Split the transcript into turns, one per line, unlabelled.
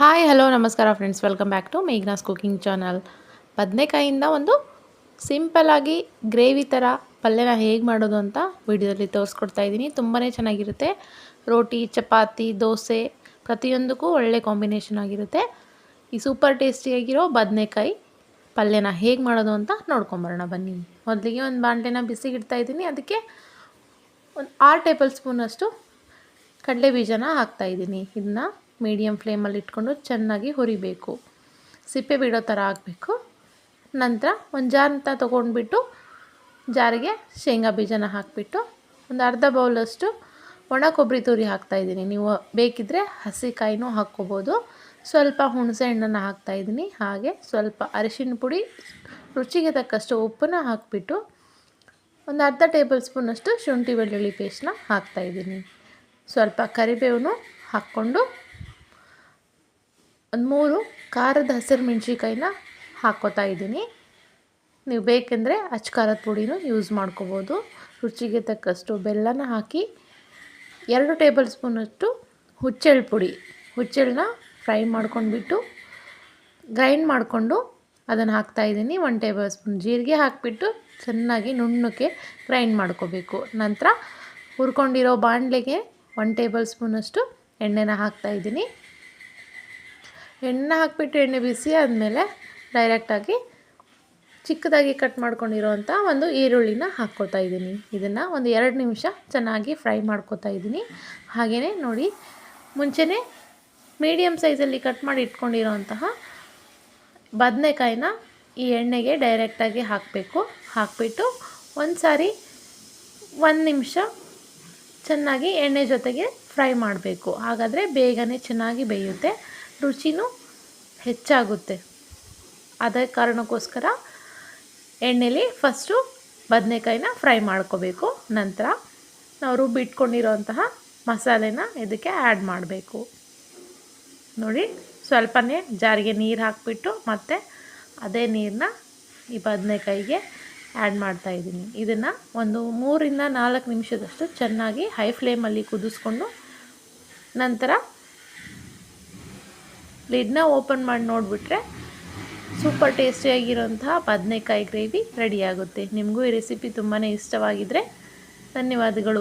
Hi hello ನಮಸ್ಕಾರ friends welcome back to Meghna's cooking channel ಬದನೆಕಾಯಿಂದ ಒಂದು ಸಿಂಪಲ್ಲಾಗಿ ಗ್ರೇವಿ ಥರ ಪಲ್ಯನ ಹೇಗೆ ಮಾಡೋದು ಅಂತ ವಿಡಿಯೋದಲ್ಲಿ ತೋರಿಸ್ಕೊಡ್ತಾ ಇದ್ದೀನಿ. ತುಂಬಾ ಚೆನ್ನಾಗಿರುತ್ತೆ. ರೋಟಿ, ಚಪಾತಿ, ದೋಸೆ ಪ್ರತಿಯೊಂದಕ್ಕೂ ಒಳ್ಳೆ ಕಾಂಬಿನೇಷನ್ ಆಗಿರುತ್ತೆ. ಈ ಸೂಪರ್ ಟೇಸ್ಟಿಯಾಗಿರೋ ಬದನೆಕಾಯಿ ಪಲ್ಯನ ಹೇಗೆ ಮಾಡೋದು ಅಂತ ನೋಡ್ಕೊಂಬರೋಣ. ಬನ್ನಿ. ಮೊದಲಿಗೆ ಒಂದು ಬಾಣಲೆನ ಬಿಸಿಗಿಡ್ತಾ ಇದ್ದೀನಿ. ಅದಕ್ಕೆ ಒಂದು ಆರು ಟೇಬಲ್ ಸ್ಪೂನಷ್ಟು ಕಡಲೆ ಬೀಜನ ಹಾಕ್ತಾಯಿದ್ದೀನಿ ಇದನ್ನ ಮೀಡಿಯಮ್ ಫ್ಲೇಮಲ್ಲಿ ಇಟ್ಕೊಂಡು ಚೆನ್ನಾಗಿ ಹುರಿಬೇಕು. ಸಿಪ್ಪೆ ಬಿಡೋ ಥರ ಆಗಬೇಕು. ನಂತರ ಒಂದು ಜಾರ್ ಅಂತ ತೊಗೊಂಡ್ಬಿಟ್ಟು ಜಾರಿಗೆ ಶೇಂಗಾ ಬೀಜನ ಹಾಕಿಬಿಟ್ಟು ಒಂದು ಅರ್ಧ ಬೌಲಷ್ಟು ಒಣ ಕೊಬ್ಬರಿ ತುರಿ ಹಾಕ್ತಾಯಿದ್ದೀನಿ ನೀವು ಬೇಕಿದ್ದರೆ ಹಸಿ ಕಾಯಿನೂ ಹಾಕ್ಕೋಬೋದು. ಸ್ವಲ್ಪ ಹುಣಸೆ ಹಣ್ಣನ್ನು ಹಾಕ್ತಾಯಿದ್ದೀನಿ ಹಾಗೆ ಸ್ವಲ್ಪ ಅರಿಶಿನ ಪುಡಿ, ರುಚಿಗೆ ತಕ್ಕಷ್ಟು ಉಪ್ಪನ್ನ ಹಾಕಿಬಿಟ್ಟು ಒಂದು ಅರ್ಧ ಟೇಬಲ್ ಸ್ಪೂನಷ್ಟು ಶುಂಠಿ, ಬೆಳ್ಳುಳ್ಳಿ ಪೇಸ್ಟ್ನ ಹಾಕ್ತಾಯಿದ್ದೀನಿ ಸ್ವಲ್ಪ ಕರಿಬೇವನ್ನು ಹಾಕ್ಕೊಂಡು ಒಂದು ಮೂರು ಖಾರದ ಹಸಿರು ಮೆಣಸಿಕಾಯಿನ ಹಾಕ್ಕೋತಾ ಇದ್ದೀನಿ. ನೀವು ಬೇಕೆಂದರೆ ಅಚ್ಚ ಖಾರದ ಪುಡಿನೂ ಯೂಸ್ ಮಾಡ್ಕೋಬೋದು. ರುಚಿಗೆ ತಕ್ಕಷ್ಟು ಬೆಲ್ಲನ ಹಾಕಿ ಎರಡು ಟೇಬಲ್ ಸ್ಪೂನಷ್ಟು ಹುಚ್ಚೆಳ್ಳು ಪುಡಿ. ಹುಚ್ಚೆಳ್ಳನ್ನ ಫ್ರೈ ಮಾಡ್ಕೊಂಡ್ಬಿಟ್ಟು ಗ್ರೈಂಡ್ ಮಾಡಿಕೊಂಡು ಅದನ್ನು ಹಾಕ್ತಾಯಿದ್ದೀನಿ ಒನ್ ಟೇಬಲ್ ಸ್ಪೂನ್ ಜೀರಿಗೆ ಹಾಕಿಬಿಟ್ಟು ಚೆನ್ನಾಗಿ ನುಣ್ಣಕ್ಕೆ ಗ್ರೈಂಡ್ ಮಾಡ್ಕೋಬೇಕು. ನಂತರ ಹುರ್ಕೊಂಡಿರೋ ಬಾಣಲೆಗೆ ಒನ್ ಟೇಬಲ್ ಸ್ಪೂನಷ್ಟು ಎಣ್ಣೆನ ಹಾಕ್ತಾಯಿದ್ದೀನಿ ಎಣ್ಣೆ ಹಾಕಿಬಿಟ್ಟು ಎಣ್ಣೆ ಬಿಸಿ ಆದಮೇಲೆ ಡೈರೆಕ್ಟಾಗಿ ಚಿಕ್ಕದಾಗಿ ಕಟ್ ಮಾಡ್ಕೊಂಡಿರೋವಂಥ ಒಂದು ಈರುಳ್ಳಿನ ಹಾಕ್ಕೋತಾ ಇದ್ದೀನಿ. ಇದನ್ನು ಒಂದು ಎರಡು ನಿಮಿಷ ಚೆನ್ನಾಗಿ ಫ್ರೈ ಮಾಡ್ಕೋತಾ ಇದ್ದೀನಿ. ಹಾಗೆಯೇ ನೋಡಿ, ಮುಂಚೆನೇ ಮೀಡಿಯಮ್ ಸೈಜಲ್ಲಿ ಕಟ್ ಮಾಡಿ ಇಟ್ಕೊಂಡಿರೋವಂತಹ ಬದನೆಕಾಯಿನ ಈ ಎಣ್ಣೆಗೆ ಡೈರೆಕ್ಟಾಗಿ ಹಾಕಬೇಕು. ಹಾಕಿಬಿಟ್ಟು ಒಂದು ಸಾರಿ ಒಂದು ನಿಮಿಷ ಚೆನ್ನಾಗಿ ಎಣ್ಣೆ ಜೊತೆಗೆ ಫ್ರೈ ಮಾಡಬೇಕು. ಹಾಗಾದರೆ ಬೇಗನೆ ಚೆನ್ನಾಗಿ ಬೇಯುತ್ತೆ. ರುಚಿನೂ ಹೆಚ್ಚಾಗುತ್ತೆ. ಅದೇ ಕಾರಣಕ್ಕೋಸ್ಕರ ಎಣ್ಣೆಲಿ ಫಸ್ಟು ಬದನೆಕಾಯಿನ ಫ್ರೈ ಮಾಡ್ಕೋಬೇಕು. ನಂತರ ನಾವು ರುಬ್ಬಿಟ್ಕೊಂಡಿರೋಂತಹ ಮಸಾಲೆನ ಇದಕ್ಕೆ ಆ್ಯಡ್ ಮಾಡಬೇಕು. ನೋಡಿ, ಸ್ವಲ್ಪನೇ ಜಾರಿಗೆ ನೀರು ಹಾಕಿಬಿಟ್ಟು ಮತ್ತು ಅದೇ ನೀರನ್ನ ಈ ಬದನೆಕಾಯಿಗೆ ಆ್ಯಡ್ ಮಾಡ್ತಾಯಿದ್ದೀನಿ ಇದನ್ನು ಒಂದು ಮೂರಿಂದ ನಾಲ್ಕು ನಿಮಿಷದಷ್ಟು ಚೆನ್ನಾಗಿ ಹೈ ಫ್ಲೇಮಲ್ಲಿ ಕುದಿಸ್ಕೊಂಡು ನಂತರ ಲಿಡ್ನ ಓಪನ್ ಮಾಡಿ ನೋಡಿಬಿಟ್ರೆ ಸೂಪರ್ ಟೇಸ್ಟಿಯಾಗಿರೋಂತಹ ಬದನೆಕಾಯಿ ಗ್ರೇವಿ ರೆಡಿಯಾಗುತ್ತೆ ನಿಮಗೂ ಈ ರೆಸಿಪಿ ತುಂಬಾ ಇಷ್ಟವಾಗಿದ್ದರೆ ಧನ್ಯವಾದಗಳು.